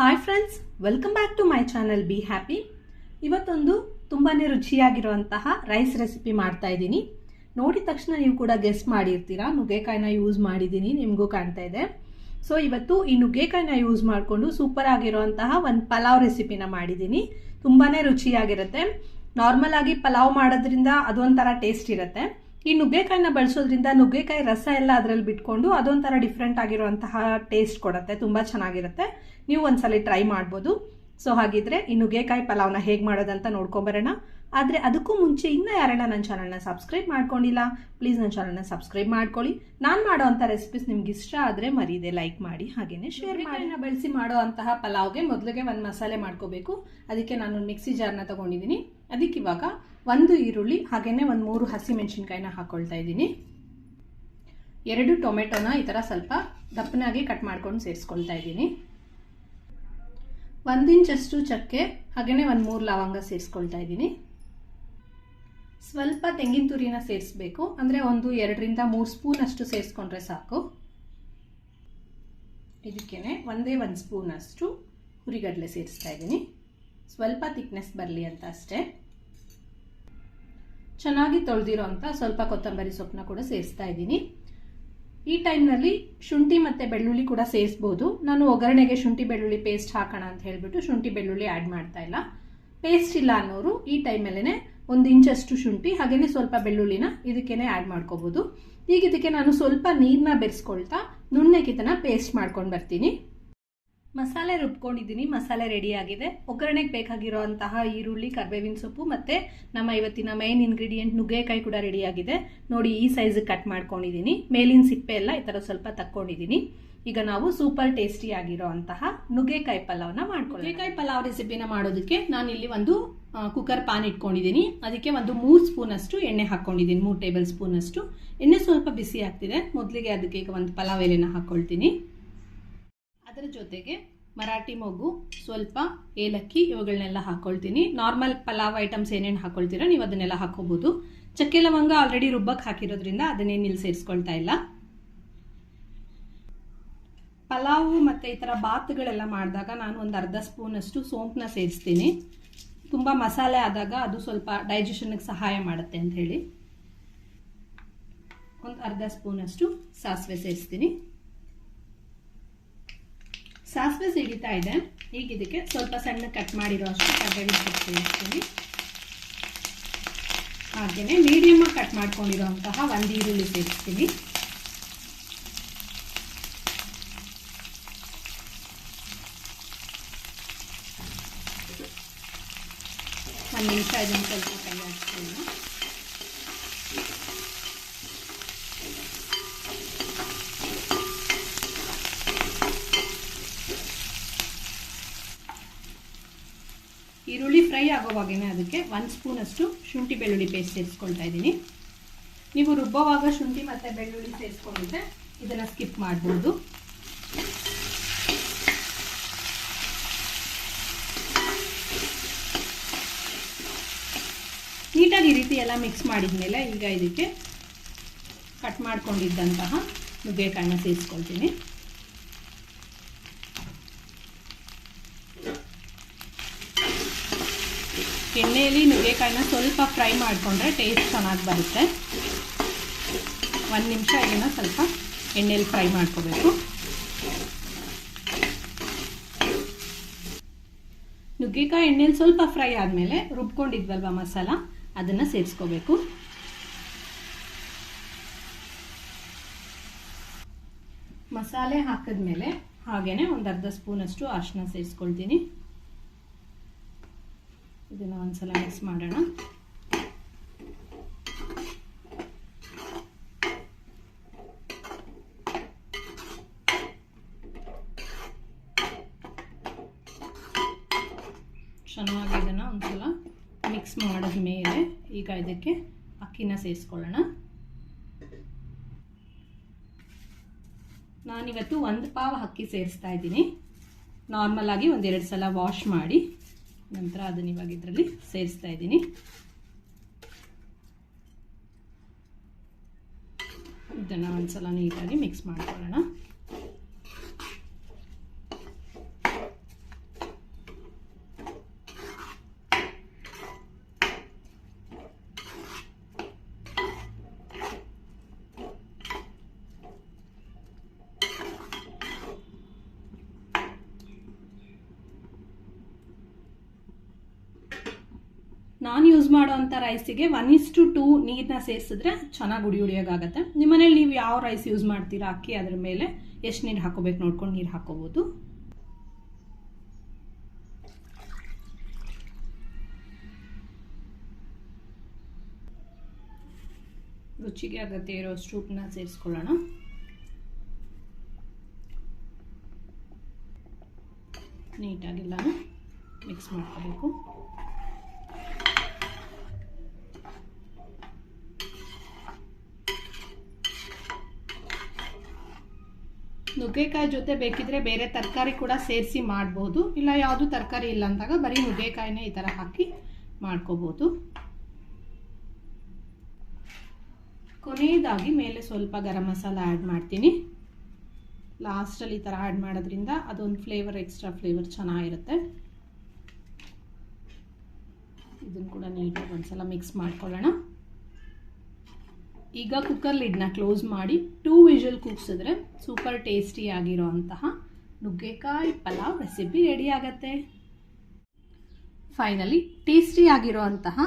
Hi friends welcome back to my channel be happy ಇವತ್ತೊಂದು ತುಂಬಾ ರುಚಿಯಾಗಿರುವಂತಹ rice recipe ಮಾಡ್ತಾ ಇದ್ದೀನಿ. ನೋಡಿದ ತಕ್ಷಣ ನೀವು ಕೂಡ ಗೆಸ್ಟ್ ಮಾಡಿರ್ತೀರಾ, ನುಗ್ಗೆಕಾಯಿನ ಯೂಸ್ ಮಾಡಿದ್ದೀನಿ, ನಿಮಗೂ ಕಾಣ್ತಾ ಇದೆ. ಸೊ ಇವತ್ತು ಈ ನುಗ್ಗೆಕಾಯಿನ ಯೂಸ್ ಮಾಡಿಕೊಂಡು ಸೂಪರ್ ಆಗಿರುವಂತಹ ಒಂದು ಪಲಾವ್ ರೆಸಿಪಿನ ಮಾಡಿದ್ದೀನಿ. ತುಂಬಾ ರುಚಿಯಾಗಿರುತ್ತೆ. ನಾರ್ಮಲ್ ಆಗಿ ಪಲಾವ್ ಮಾಡೋದ್ರಿಂದ ಅದೊಂಥರ ಟೇಸ್ಟ್ ಇರುತ್ತೆ. ಈ ನುಗ್ಗೆಕಾಯಿನ ಬಳಸೋದ್ರಿಂದ ನುಗ್ಗೆಕಾಯಿ ರಸ ಎಲ್ಲ ಅದರಲ್ಲಿ ಬಿಟ್ಕೊಂಡು ಅದೊಂಥರ ಡಿಫ್ರೆಂಟ್ ಆಗಿರುವಂತಹ ಟೇಸ್ಟ್ ಕೊಡುತ್ತೆ, ತುಂಬ ಚೆನ್ನಾಗಿರುತ್ತೆ. ನೀವು ಒಂದ್ಸಲ ಟ್ರೈ ಮಾಡ್ಬೋದು. ಸೊ ಹಾಗಿದ್ರೆ ಈ ನುಗ್ಗೆಕಾಯಿ ಪಲಾವ್ನ ಹೇಗೆ ಮಾಡೋದಂತ ನೋಡ್ಕೊಂಬರೋಣ ಆದರೆ ಅದಕ್ಕೂ ಮುಂಚೆ ಇನ್ನೂ ಯಾರನ್ನ ನನ್ನ ಚಾನಲ್ನ ಸಬ್ಸ್ಕ್ರೈಬ್ ಮಾಡ್ಕೊಂಡಿಲ್ಲ ಪ್ಲೀಸ್ ನನ್ನ ಚಾನಲ್ನ ಸಬ್ಸ್ಕ್ರೈಬ್ ಮಾಡ್ಕೊಳ್ಳಿ. ನಾನು ಮಾಡೋ ರೆಸಿಪೀಸ್ ನಿಮ್ಗೆ ಇಷ್ಟ ಆದರೆ ಮರೀದೆ ಲೈಕ್ ಮಾಡಿ ಹಾಗೆಯೇ ಶೇರ್ ಮಾಡಿ. ಬಳಸಿ ಮಾಡೋ ಅಂತಹ ಪಲಾವ್ಗೆ ಮೊದಲಿಗೆ ಒಂದು ಮಸಾಲೆ ಮಾಡ್ಕೋಬೇಕು. ಅದಕ್ಕೆ ನಾನು ಮಿಕ್ಸಿ ಜಾರ್ನ ತಗೊಂಡಿದ್ದೀನಿ. ಅದಕ್ಕೆ ಇವಾಗ ಒಂದು ಈರುಳ್ಳಿ ಹಾಗೆಯೇ ಒಂದು ಮೂರು ಹಸಿ ಮೆಣಸಿನ್ಕಾಯಿನ ಹಾಕೊಳ್ತಾ ಇದ್ದೀನಿ. ಎರಡು ಟೊಮೆಟೊನ ಈ ಥರ ಸ್ವಲ್ಪ ದಪ್ಪನಾಗಿ ಕಟ್ ಮಾಡ್ಕೊಂಡು ಸೇರಿಸ್ಕೊಳ್ತಾ ಇದ್ದೀನಿ. ಒಂದು ಇಂಚಷ್ಟು ಚಕ್ಕೆ ಹಾಗೆಯೇ ಒಂದು ಮೂರು ಲವಂಗ ಸೇರಿಸ್ಕೊಳ್ತಾ ಇದ್ದೀನಿ. ಸ್ವಲ್ಪ ತೆಂಗಿನ ತುರಿನ ಸೇರಿಸ್ಬೇಕು, ಅಂದರೆ ಒಂದು ಎರಡರಿಂದ ಮೂರು ಸ್ಪೂನ್ ಅಷ್ಟು ಸೇರಿಸ್ಕೊಂಡ್ರೆ ಸಾಕು. ಇದಕ್ಕೇನೆ ಒಂದೇ ಒಂದು ಸ್ಪೂನ್ ಅಷ್ಟು ಹುರಿಗಡಲೆ ಸೇರಿಸ್ತಾ ಇದ್ದೀನಿ. ಸ್ವಲ್ಪ ತಿಕ್ನೆಸ್ ಬರಲಿ ಅಂತ ಅಷ್ಟೇ. ಚೆನ್ನಾಗಿ ತೊಳೆದಿರೋ ಅಂತ ಸ್ವಲ್ಪ ಕೊತ್ತಂಬರಿ ಸೊಪ್ಪನ್ನ ಕೂಡ ಸೇರಿಸ್ತಾ ಇದ್ದೀನಿ. ಈ ಟೈಮ್ನಲ್ಲಿ ಶುಂಠಿ ಮತ್ತು ಬೆಳ್ಳುಳ್ಳಿ ಕೂಡ ಸೇರಿಸ್ಬೋದು. ನಾನು ಒಗ್ಗರಣೆಗೆ ಶುಂಠಿ ಬೆಳ್ಳುಳ್ಳಿ ಪೇಸ್ಟ್ ಹಾಕೋಣ ಅಂತ ಹೇಳಿಬಿಟ್ಟು ಶುಂಠಿ ಬೆಳ್ಳುಳ್ಳಿ ಆ್ಯಡ್ ಮಾಡ್ತಾ ಇಲ್ಲ. ಪೇಸ್ಟ್ ಇಲ್ಲ ಅನ್ನೋರು ಈ ಟೈಮಲ್ಲೇ ಒಂದು ಇಂಚಷ್ಟು ಶುಂಠಿ ಹಾಗೆಯೇ ಸ್ವಲ್ಪ ಬೆಳ್ಳುಳ್ಳಿನ ಇದಕ್ಕೇನೆ ಆ್ಯಡ್ ಮಾಡ್ಕೋಬೋದು. ಈಗ ಇದಕ್ಕೆ ನಾನು ಸ್ವಲ್ಪ ನೀರನ್ನ ಬೆರೆಸ್ಕೊಳ್ತಾ ನುಣ್ಣಗಿತನ ಪೇಸ್ಟ್ ಮಾಡ್ಕೊಂಡು ಬರ್ತೀನಿ. ಮಸಾಲೆ ರುಬ್ಕೊಂಡಿದ್ದೀನಿ, ಮಸಾಲೆ ರೆಡಿ ಆಗಿದೆ. ಒಗ್ಗರಣೆಗೆ ಬೇಕಾಗಿರೋ ಅಂತಹ ಈರುಳ್ಳಿ, ಕರ್ಬೇವಿನ ಸೊಪ್ಪು ಮತ್ತು ನಮ್ಮ ಇವತ್ತಿನ ಮೈನ್ ಇಂಗ್ರೀಡಿಯೆಂಟ್ ನುಗ್ಗೆಕಾಯಿ ಕೂಡ ರೆಡಿ ಆಗಿದೆ. ನೋಡಿ, ಈ ಸೈಜಿಗೆ ಕಟ್ ಮಾಡ್ಕೊಂಡಿದ್ದೀನಿ ಮೇಲಿನ ಸಿಪ್ಪೆ ಎಲ್ಲ ಈ ಥರ ಸ್ವಲ್ಪ ತಕ್ಕೊಂಡಿದ್ದೀನಿ ಈಗ ನಾವು ಸೂಪರ್ ಟೇಸ್ಟಿ ಆಗಿರೋ ಅಂತಹ ನುಗ್ಗೆಕಾಯಿ ಪಲಾವ್ನ ಮಾಡ್ಕೊಳ್ಳಿ ನುಗ್ಗೆಕಾಯಿ ಪಲಾವ್ ರೆಸಿಪಿನ ಮಾಡೋದಕ್ಕೆ ನಾನು ಇಲ್ಲಿ ಒಂದು ಕುಕ್ಕರ್ ಪಾನ್ ಇಟ್ಕೊಂಡಿದ್ದೀನಿ ಅದಕ್ಕೆ ಒಂದು ಮೂರು ಸ್ಪೂನ್ ಅಷ್ಟು ಎಣ್ಣೆ ಹಾಕ್ಕೊಂಡಿದ್ದೀನಿ ಮೂರು ಟೇಬಲ್ ಸ್ಪೂನ್ ಅಷ್ಟು. ಎಣ್ಣೆ ಸ್ವಲ್ಪ ಬಿಸಿ ಆಗ್ತಿದೆ. ಮೊದಲಿಗೆ ಅದಕ್ಕೆ ಈಗ ಒಂದು ಪಲಾವ್ ಎಲೆನ ಹಾಕ್ಕೊಳ್ತೀನಿ ಅದರ ಜೊತೆಗೆ ಮರಾಠಿ ಮಗು ಸ್ವಲ್ಪ ಏಲಕ್ಕಿ, ಇವುಗಳನ್ನೆಲ್ಲ ಹಾಕ್ಕೊಳ್ತೀನಿ ನಾರ್ಮಲ್ ಪಲಾವ್ ಐಟಮ್ಸ್ ಏನೇನು ಹಾಕೊಳ್ತೀರೋ ನೀವು ಅದನ್ನೆಲ್ಲ ಹಾಕೋಬಹುದು ಚಕ್ಕೆ ಲವಂಗ ಆಲ್ರೆಡಿ ರುಬ್ಬಕ್ಕೆ ಹಾಕಿರೋದ್ರಿಂದ ಅದನ್ನೇನು ಇಲ್ಲಿ ಸೇರಿಸ್ಕೊಳ್ತಾ ಇಲ್ಲ. ಪಲಾವು ಮತ್ತು ಈ ಥರ ಬಾತ್ಗಳೆಲ್ಲ ಮಾಡಿದಾಗ ನಾನು ಒಂದು ಅರ್ಧ ಸ್ಪೂನಷ್ಟು ಸೋಂಪನ್ನ ಸೇರಿಸ್ತೀನಿ. ತುಂಬ ಮಸಾಲೆ ಆದಾಗ ಅದು ಸ್ವಲ್ಪ ಡೈಜೆಷನ್ಗೆ ಸಹಾಯ ಮಾಡುತ್ತೆ ಅಂತ ಹೇಳಿ. ಒಂದು ಅರ್ಧ ಸ್ಪೂನಷ್ಟು ಸಾಸಿವೆ ಸೇರಿಸ್ತೀನಿ. ಸಾಸಿವೆ ಸಿಡಿತಾ ಇದೆ. ಈಗ ಇದಕ್ಕೆ ಸ್ವಲ್ಪ ಸಣ್ಣ ಕಟ್ ಮಾಡಿರೋ ಅಷ್ಟು ಕರ್ಬೇವಿನ ಸೇರಿಸ್ತೀನಿ. ಹಾಗೆಯೇ ಮೀಡಿಯಮ್ ಕಟ್ ಮಾಡ್ಕೊಂಡಿರೋಂತಹ ಒಂದು ಈರುಳ್ಳಿ ಸೇರಿಸ್ತೀನಿ. ಒಂದು ನಿಮಿಷ ಇದನ್ನು ಸ್ವಲ್ಪ ಫ್ರೈ ಆಗೋವಾಗೇ ಅದಕ್ಕೆ ಸ್ಪೂನ್ ಸ್ಪೂನಷ್ಟು ಶುಂಠಿ ಬೆಳ್ಳುಳ್ಳಿ ಪೇಸ್ಟ್ ಸೇರಿಸ್ಕೊಳ್ತಾ ಇದ್ದೀನಿ. ನೀವು ರುಬ್ಬೋವಾಗ ಶುಂಠಿ ಮತ್ತು ಬೆಳ್ಳುಳ್ಳಿ ಸೇರಿಸ್ಕೊಂಡಿದ್ರೆ ಇದನ್ನು ಸ್ಕಿಪ್ ಮಾಡ್ಬೋದು. ನೀಟಾಗಿ ಈ ರೀತಿ ಎಲ್ಲ ಮಿಕ್ಸ್ ಮಾಡಿದ್ಮೇಲೆ ಈಗ ಇದಕ್ಕೆ ಕಟ್ ಮಾಡ್ಕೊಂಡಿದ್ದಂತಹ ನುಗ್ಗೆಕಾಯಿನ ಸೇರಿಸ್ಕೊಳ್ತೀನಿ. ಎಣ್ಣೆಯಲ್ಲಿ ನುಗ್ಗೆಕಾಯಿನ ಸ್ವಲ್ಪ ಫ್ರೈ ಮಾಡಿಕೊಂಡ್ರೆ ಟೇಸ್ಟ್ ಚೆನ್ನಾಗಿ ಬರುತ್ತೆ. ಒಂದು ನಿಮಿಷ ಇದನ್ನು ಸ್ವಲ್ಪ ಎಣ್ಣೆಯಲ್ಲಿ ಫ್ರೈ ಮಾಡ್ಕೋಬೇಕು. ನುಗ್ಗೆಕಾಯಿ ಎಣ್ಣೆಲಿ ಸ್ವಲ್ಪ ಫ್ರೈ ಆದಮೇಲೆ ರುಬ್ಕೊಂಡಿದ್ವಲ್ವ ಮಸಾಲ? ಅದನ್ನು ಸೇರಿಸ್ಕೋಬೇಕು. ಮಸಾಲೆ ಹಾಕಿದ್ಮೇಲೆ ಹಾಗೇನೆ ಒಂದು ಅರ್ಧ ಸ್ಪೂನಷ್ಟು ಅರಿಶಿನ ಸೇರಿಸ್ಕೊಳ್ತೀನಿ. ಇದನ್ನು ಒಂದ್ಸಲ ಮಿಕ್ಸ್ ಮಾಡೋಣ. ಚೆನ್ನಾಗಿ ಇದನ್ನು ಒಂದ್ಸಲ ಮಿಕ್ಸ್ ಮಾಡಿದ ಮೇಲೆ ಈಗ ಇದಕ್ಕೆ ಅಕ್ಕಿನ ಸೇರಿಸ್ಕೊಳ್ಳೋಣ. ನಾನಿವತ್ತು ಒಂದು ಪಾವ್ ಅಕ್ಕಿ ಸೇರಿಸ್ತಾ ಇದ್ದೀನಿ. ನಾರ್ಮಲ್ ಆಗಿ ಒಂದೆರಡು ಸಲ ವಾಶ್ ಮಾಡಿ. ನಂತರ ಅದನ್ನ ಇವಾಗ ಇದರಲ್ಲಿ ಸೇರಿಸ್ತಾ ಇದ್ದೀನಿ. ಇದನ್ನು ಒಂದ್ಸಲ ನೀಟಾಗಿ ಮಿಕ್ಸ್ ಮಾಡ್ಕೊಳ್ಳೋಣ. ನಾನು ಯೂಸ್ ಮಾಡೋವಂಥ ರೈಸಿಗೆ ಒನ್ ಇಸ್ ಟು ಟೂ ನೀರನ್ನ ಸೇರಿಸಿದ್ರೆ ಚೆನ್ನಾಗಿ ಉಡಿ ಉಡಿಯೋಕ್ಕಾಗತ್ತೆ ನಿಮ್ಮನೇಲಿ ನೀವು ಯಾವ ರೈಸ್ ಯೂಸ್ ಮಾಡ್ತೀರಾ ಅಕ್ಕಿ ಅದ್ರ ಮೇಲೆ? ಎಷ್ಟು ನೀರು ಹಾಕೋಬೇಕು ನೋಡ್ಕೊಂಡು ನೀರು ಹಾಕೋಬೋದು. ರುಚಿಗೆ ಅಗತ್ಯ ಇರೋ ಸ್ಟೂಪ್ನ ಸೇರಿಸ್ಕೊಳ್ಳೋಣ. ನೀಟಾಗೆಲ್ಲ ಮಿಕ್ಸ್ ಮಾಡ್ಕೋಬೇಕು. ನುಗ್ಗೆಕಾಯಿ ಜೊತೆ ಬೇಕಿದ್ರೆ ಬೇರೆ ತರಕಾರಿ ಕೂಡ ಸೇರಿಸಿ ಮಾಡ್ಬೋದು. ಇಲ್ಲ ಯಾವುದು ತರಕಾರಿ ಇಲ್ಲ ಅಂದಾಗ ಬರೀ ನುಗ್ಗೆಕಾಯಿನೇ ಈ ಥರ ಹಾಕಿ ಮಾಡ್ಕೋಬೋದು. ಕೊನೆಯದಾಗಿ ಮೇಲೆ ಸ್ವಲ್ಪ ಗರಂ ಮಸಾಲ ಆ್ಯಡ್ ಮಾಡ್ತೀನಿ. ಲಾಸ್ಟಲ್ಲಿ ಈ ಥರ ಆ್ಯಡ್ ಮಾಡೋದ್ರಿಂದ ಅದೊಂದು ಫ್ಲೇವರ್ ಎಕ್ಸ್ಟ್ರಾ ಫ್ಲೇವರ್ ಚೆನ್ನಾಗಿರುತ್ತೆ. ಇದನ್ನು ಕೂಡ ನೀಟಾಗಿ ಒಂದ್ಸಲ ಮಿಕ್ಸ್ ಮಾಡ್ಕೊಳ್ಳೋಣ. ಈಗ ಕುಕ್ಕರ್ ಲಿಡ್ನ ಕ್ಲೋಸ್ ಮಾಡಿ ಟೂ ವಿಷಲ್ ಕೂಗ್ಸಿದ್ರೆ ಸೂಪರ್ ಟೇಸ್ಟಿ ಆಗಿರೋ ಅಂತಹ ನುಗ್ಗೆಕಾಯಿ ಪಲಾವ್ ರೆಸಿಪಿ ರೆಡಿ ಆಗತ್ತೆ. ಫೈನಲಿ ಟೇಸ್ಟಿ ಆಗಿರೋ ಅಂತಹ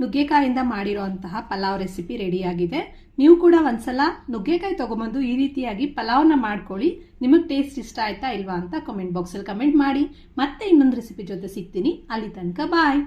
ನುಗ್ಗೆಕಾಯಿಂದ ಮಾಡಿರೋ ಅಂತಹ ಪಲಾವ್ ರೆಸಿಪಿ ರೆಡಿಯಾಗಿದೆ ನೀವು ಕೂಡ ಒಂದ್ಸಲ ನುಗ್ಗೆಕಾಯಿ ತೊಗೊಂಬಂದು ಈ ರೀತಿಯಾಗಿ ಪಲಾವ್ನ ಮಾಡ್ಕೊಳ್ಳಿ. ನಿಮಗೆ ಟೇಸ್ಟ್ ಇಷ್ಟ ಆಯ್ತಾ ಇಲ್ವಾ ಅಂತ ಕಮೆಂಟ್ ಬಾಕ್ಸಲ್ಲಿ ಕಮೆಂಟ್ ಮಾಡಿ. ಮತ್ತೆ ಇನ್ನೊಂದು ರೆಸಿಪಿ ಜೊತೆ ಸಿಗ್ತೀನಿ. ಅಲ್ಲಿ ತನಕ ಬಾಯ್